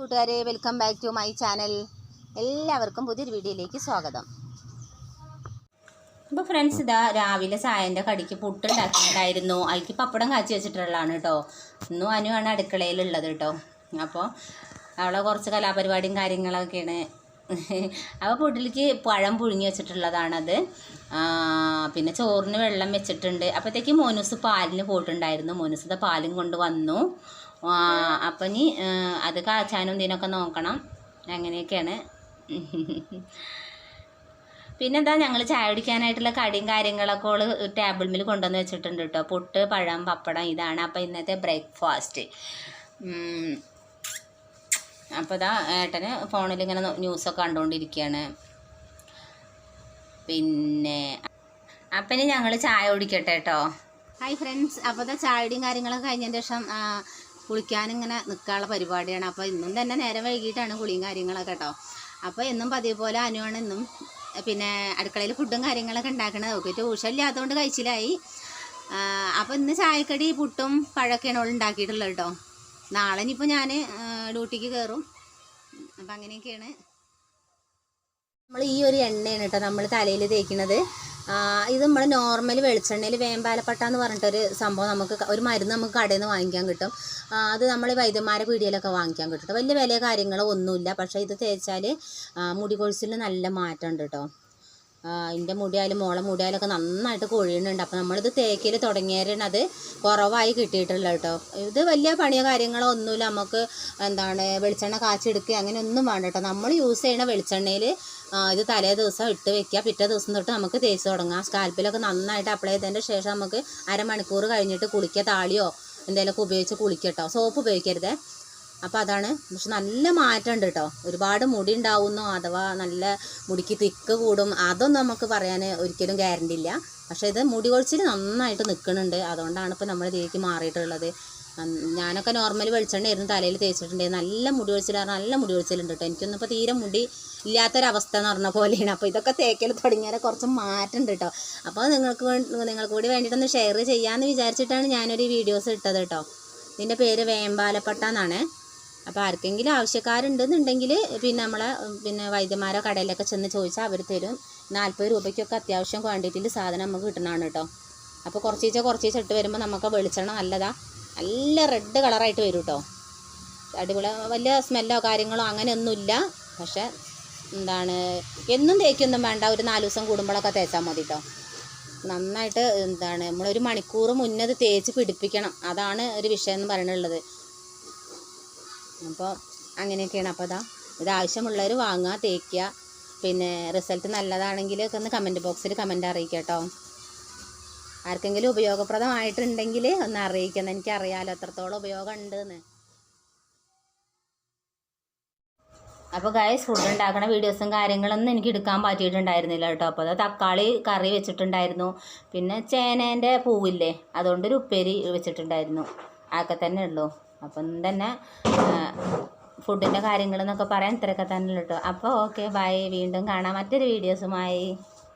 കൂട്ടുകാരെ welcome back to my channel എല്ലാവർക്കും പുതിയൊരു വീഡിയോയിലേക്ക് സ്വാഗതം. അപ്പോൾ ഫ്രണ്ട്സ് ഇതാ രാവിലെ ചായന്റെ കടിക്ക് പുട്ടുണ്ടാക്കിയിട്ടുണ്ടായിരുന്നു. അതിക്ക് പപ്പടം കാച്ചി വെച്ചിട്ടുള്ളതാണ് കേട്ടോ ഇന്നും അനുവാണ് അടുക്കളയിലുള്ളത് കേട്ടോ അപ്പോൾ അവളെ കുറച്ച് കലാപരിപാടിയും കാര്യങ്ങളൊക്കെയാണ്. അപ്പോൾ പുട്ടിലേക്ക് പഴം പുഴുങ്ങി വെച്ചിട്ടുള്ളതാണത്. പിന്നെ ചോറിന് വെള്ളം വെച്ചിട്ടുണ്ട്. അപ്പോഴത്തേക്ക് മോനൂസ് പാലിന് പോയിട്ടുണ്ടായിരുന്നു. മോനൂസ് പാലും കൊണ്ട് വന്നു. അപ്പം ഇനി അത് കാച്ചാനും ഇതിനൊക്കെ നോക്കണം. അങ്ങനെയൊക്കെയാണ്. പിന്നെന്താ ഞങ്ങൾ ചായ കുടിക്കാനായിട്ടുള്ള കടിയും കാര്യങ്ങളൊക്കെ ഓൾ ടേബിൾ മിൽ കൊണ്ടുവന്ന് വെച്ചിട്ടുണ്ട് കേട്ടോ പുട്ട് പഴം പപ്പടം ഇതാണ്. അപ്പോൾ ഇന്നത്തെ ബ്രേക്ക്ഫാസ്റ്റ് അപ്പോൾ ഇതാ ഏട്ടന് ഫോണിൽ ഇങ്ങനെ ന്യൂസൊക്കെ കണ്ടുകൊണ്ടിരിക്കുകയാണ് പിന്നെ അപ്പം ഇനി ഞങ്ങൾ ചായ കുടിക്കട്ടെ കേട്ടോ ഹായ് ഫ്രണ്ട്സ് അപ്പോൾ ചായയുടെയും കാര്യങ്ങളൊക്കെ കഴിഞ്ഞതിന് ശേഷം കുളിക്കാനിങ്ങനെ നിൽക്കാനുള്ള പരിപാടിയാണ്. അപ്പോൾ ഇന്നും തന്നെ നേരെ വൈകിട്ടാണ് കുളിയും കാര്യങ്ങളൊക്കെ കേട്ടോ അപ്പോൾ എന്നും പതിവ് പോലെ അനുവാണ് ഇന്നും പിന്നെ അടുക്കളയിൽ ഫുഡും കാര്യങ്ങളൊക്കെ ഉണ്ടാക്കണത്. ഒക്കെ ട്യൂഷനില്ലാത്തതുകൊണ്ട് കഴിച്ചിലായി. അപ്പോൾ ഇന്ന് ചായക്കടി പുട്ടും പഴമൊക്കെയാണ് അവൾ ഉണ്ടാക്കിയിട്ടുള്ളത് കേട്ടോ നാളെ ഇനിയിപ്പോൾ ഞാൻ ഡ്യൂട്ടിക്ക് കയറും അപ്പം അങ്ങനെയൊക്കെയാണ്. നമ്മൾ ഈ ഒരു എണ്ണയാണ് കേട്ടോ നമ്മൾ തലയിൽ തേക്കുന്നത് ഇത് നമ്മൾ നോർമൽ വെളിച്ചെണ്ണയിൽ വേമ്പാലപ്പട്ട എന്ന് പറഞ്ഞിട്ടൊരു സംഭവം നമുക്ക് ഒരു മരുന്ന് നമുക്ക് കടയിൽ നിന്ന് വാങ്ങിക്കാൻ കിട്ടും. അത് നമ്മൾ വൈദ്യന്മാരെ പീടികയിലൊക്കെ വാങ്ങിക്കാൻ കിട്ടും. ട്ടോ. വലിയ വില കാര്യങ്ങളോ ഒന്നുമില്ല. പക്ഷേ ഇത് തേച്ചാൽ മുടി കൊഴിച്ചിൽ നല്ല മാറ്റമുണ്ട് കേട്ടോ എന്റെ മുടിയായാലും മോളെ മുടിയായാലൊക്കെ നന്നായിട്ട് കൊഴിയുന്നുണ്ട്. അപ്പോൾ നമ്മളിത് തേക്കിൽ തുടങ്ങിയാലാണ് അത് കുറവായി കിട്ടിയിട്ടുള്ളത് കേട്ടോ. ഇത് വലിയ പണിയോ കാര്യങ്ങളോ ഒന്നുമില്ല. നമുക്ക് എന്താണ് വെളിച്ചെണ്ണ കാച്ചെടുക്കുക അങ്ങനെ ഒന്നും വേണ്ട കേട്ടോ. നമ്മൾ യൂസ് ചെയ്യുന്ന വെളിച്ചെണ്ണയിൽ ഇത് തലേ ദിവസം ഇട്ട് വെക്കുക. പിറ്റേ ദിവസം തൊട്ട് നമുക്ക് തേച്ച് തുടങ്ങാം. സ്കാൽപ്പിലൊക്കെ നന്നായിട്ട് അപ്ലൈ ചെയ്തതിന്റെ ശേഷം നമുക്ക് അരമണിക്കൂർ കഴിഞ്ഞിട്ട് കുളിക്കുക. താളിയോ എന്തെങ്കിലുമൊക്കെ ഉപയോഗിച്ച് കുളിക്കട്ടോ സോപ്പ് ഉപയോഗിക്കരുതേ. അപ്പോൾ അതാണ്. പക്ഷെ നല്ല മാറ്റമുണ്ട് കേട്ടോ ഒരുപാട് മുടി ഉണ്ടാവുന്നു അഥവാ നല്ല മുടിക്ക് തിക്ക് കൂടും അതൊന്നും നമുക്ക് പറയാൻ ഒരിക്കലും ഗ്യാരണ്ടി ഇല്ല. പക്ഷേ ഇത് മുടി കൊഴിച്ചിൽ നന്നായിട്ട് നിൽക്കുന്നുണ്ട് അതുകൊണ്ടാണ് ഇപ്പോൾ നമ്മൾ ഇതിലേക്ക് മാറിയിട്ടുള്ളത്. ഞാനൊക്കെ നോർമൽ വെളിച്ചെണ്ണയായിരുന്നു തലയിൽ തേച്ചിട്ടുണ്ട്. നല്ല മുടി പറഞ്ഞാൽ നല്ല മുടി കൊഴിച്ചിലുണ്ട് കേട്ടോ എനിക്കൊന്നും ഇപ്പോൾ തീരെ മുടി ഇല്ലാത്തൊരവസ്ഥ എന്ന് പറഞ്ഞ പോലെയാണ്. അപ്പോൾ ഇതൊക്കെ തേക്കൽ തുടങ്ങിയാൽ കുറച്ച് മാറ്റമുണ്ട് കേട്ടോ അപ്പോൾ നിങ്ങൾക്ക് നിങ്ങൾ നിങ്ങൾക്ക് കൂടി വേണ്ടിയിട്ടൊന്ന് ഷെയർ ചെയ്യാമെന്ന് വിചാരിച്ചിട്ടാണ് ഞാനൊരു വീഡിയോസ് ഇട്ടത് കേട്ടോ ഇതിന്റെ പേര് വേമ്പാലപ്പട്ട എന്നാണ്. അപ്പോൾ ആർക്കെങ്കിലും ആവശ്യക്കാരുണ്ടെന്നുണ്ടെങ്കിൽ പിന്നെ നമ്മളെ പിന്നെ വൈദ്യന്മാരോ കടയിലൊക്കെ ചെന്ന് ചോദിച്ചാൽ അവർ തരും. നാൽപ്പത് രൂപയ്ക്കൊക്കെ അത്യാവശ്യം ക്വാണ്ടിറ്റിയിൽ സാധനം നമുക്ക് കിട്ടണമാണ് കേട്ടോ അപ്പോൾ കുറച്ചീച്ച കുറച്ചീച്ച ഇട്ട് വരുമ്പോൾ നമുക്ക് വെളിച്ചെണ്ണ നല്ലതാ. നല്ല റെഡ് കളറായിട്ട് വരും കേട്ടോ അടിപൊളി വലിയ സ്മെല്ലോ കാര്യങ്ങളോ അങ്ങനെയൊന്നുമില്ല. പക്ഷേ എന്താണ് എന്നും തേക്കൊന്നും വേണ്ട. ഒരു നാല് ദിവസം കൂടുമ്പോഴൊക്കെ തേച്ചാൽ മതി കേട്ടോ നന്നായിട്ട് എന്താണ് നമ്മളൊരു മണിക്കൂർ മുന്നേ അത് തേച്ച് പിടിപ്പിക്കണം. അതാണ് ഒരു വിഷയം എന്ന് പറയുന്നുള്ളത് അപ്പോൾ അങ്ങനെയൊക്കെയാണ്. അപ്പോൾ അതാ ഇത് ആവശ്യമുള്ളവർ വാങ്ങുക തേക്കുക. പിന്നെ റിസൾട്ട് നല്ലതാണെങ്കിൽ ഒന്ന് കമന്റ് ബോക്സിൽ കമന്റ് അറിയിക്കുക കേട്ടോ. ആർക്കെങ്കിലും ഉപയോഗപ്രദമായിട്ടുണ്ടെങ്കിൽ ഒന്ന് അറിയിക്കണം. എനിക്കറിയാമല്ലോ എത്രത്തോളം ഉപയോഗം ഉണ്ടെന്ന്. അപ്പോൾ ഗായസ് ഫുഡ് ഉണ്ടാക്കണ വീഡിയോസും കാര്യങ്ങളൊന്നും എനിക്ക് എടുക്കാൻ പറ്റിയിട്ടുണ്ടായിരുന്നില്ല കേട്ടോ. അപ്പോൾ അത് തക്കാളി കറി വെച്ചിട്ടുണ്ടായിരുന്നു. പിന്നെ ചേനേന്റെ പൂവില്ലേ അതുകൊണ്ടൊരു ഉപ്പേരി വെച്ചിട്ടുണ്ടായിരുന്നു. ആക്കെ തന്നെ ഉള്ളൂ. അപ്പം തന്നെ ഫുഡിന്റെ കാര്യങ്ങളെന്നൊക്കെ പറയാൻ ഇത്രയൊക്കെ തന്നെ കേട്ടോ അപ്പോൾ ഓക്കെ ബൈ വീണ്ടും കാണാം. മറ്റൊരു വീഡിയോസുമായി